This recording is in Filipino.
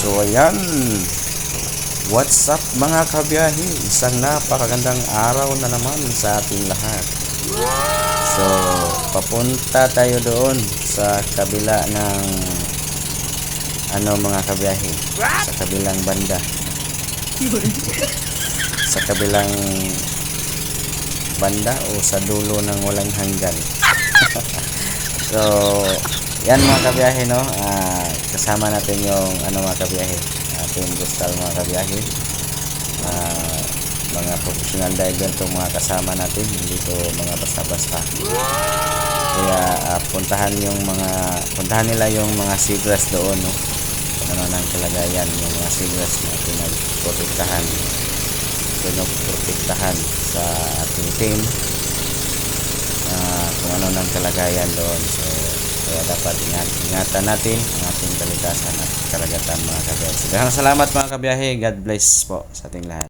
So ayan, what's up mga kabiyahe? Isang napakagandang araw na naman sa ating lahat. So, papunta tayo doon sa kabila ng ano mga kabiyahe, sa kabilang banda. sa kabilang banda o sa dulo ng walang hanggan. so, yan mga kabiyahe, no? Ah, kasama natin yung ano mga kabiyahe, ating gustal mga kabiyahe. Ah, mga professional diver itong mga kasama natin, hindi to mga basta-basta. Kaya ah, puntahan yung mga, puntahan nila yung mga seagrass doon, no? Ano ng kalagayan, yung mga seagrass na pinagprotektahan pinoprotektahan sa ating team ah, kung ano ng kalagayan doon so kaya dapat ingat, ingatan natin ang ating kalikasan at karagatan mga kabiyahe. Daghang salamat mga kabiyahe. God bless po sa ating lahat